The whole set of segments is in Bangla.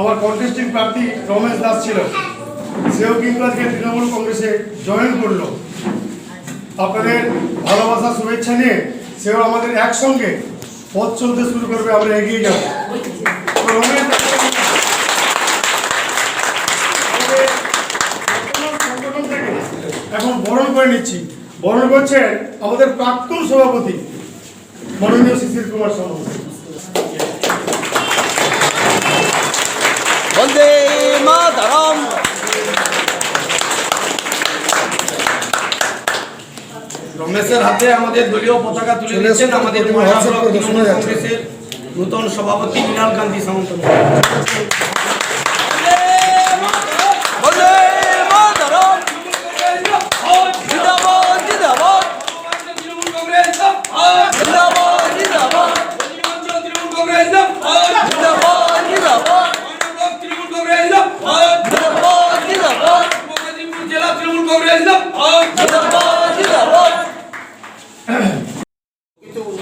আমার কন্টেস্টিং প্রার্থী রমেশ দাস ছিল সেও কিন্তু আজকে তৃণমূল কংগ্রেসে জয়েন করল। আপনাদের ভালোবাসা, শুভেচ্ছা নিয়ে সেও আমাদের একসঙ্গে পথ চলতে শুরু করবে, আমরা এগিয়ে যাব। এখন বরণ করে নিচ্ছি। বরণ করছেন আমাদের প্রাক্তন সভাপতি, মাননীয় শিশির কুমার সভাপতি রমেশের হাতে আমাদের দলীয় পতাকা তুলে দিচ্ছেন আমাদের মহাসভা কংগ্রেসের নূতন সভাপতি মৃণাল কান্তি সামন্ত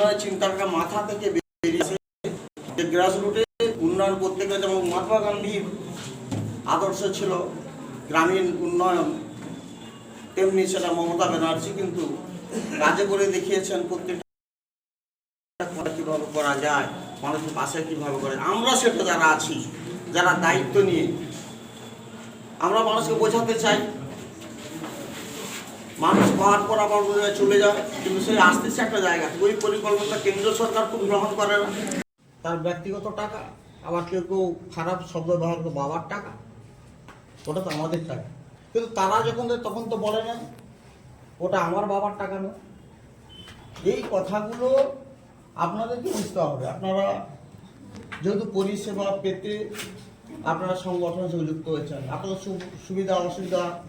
কিন্তু চিন্তাটা মাথা থেকে বেরিয়েছে। যে গ্রাসরুটে উন্নয়ন করতে গেলে যেমন মহাত্মা গান্ধীর আদর্শ ছিল, গ্রামীণ উন্নয়ন, তেমনি সেটা মমতা ব্যানার্জি কিন্তু কাজে করে দেখিয়েছেন প্রত্যেকটা কীভাবে করা যায় মানুষের পাশে কীভাবে করে। আমরা সেটা যারা আছি, যারা দায়িত্ব নিয়ে, আমরা মানুষকে বোঝাতে চাই। মানুষ পাহাড় পরাবার চলে যায়। কিন্তু সেই আসতেছে একটা জায়গা। ওই পরিকল্পনা কেন্দ্র সরকার খুব গ্রহণ করে। না তার ব্যক্তিগত টাকা, আবার কেউ কেউ খারাপ শব্দ ব্যবহার করে বাবার টাকা। ওটা তো আমাদের টাকা। কিন্তু তারা যখন তখন তো বলে না। ওটা আমার বাবার টাকা নয়। এই কথাগুলো আপনাদেরকে বুঝতে হবে। আপনারা যেহেতু পরিষেবা পেতে আপনারা সংগঠনের সঙ্গে যুক্ত হয়েছেন, আপনাদের সু- সুবিধা, অসুবিধা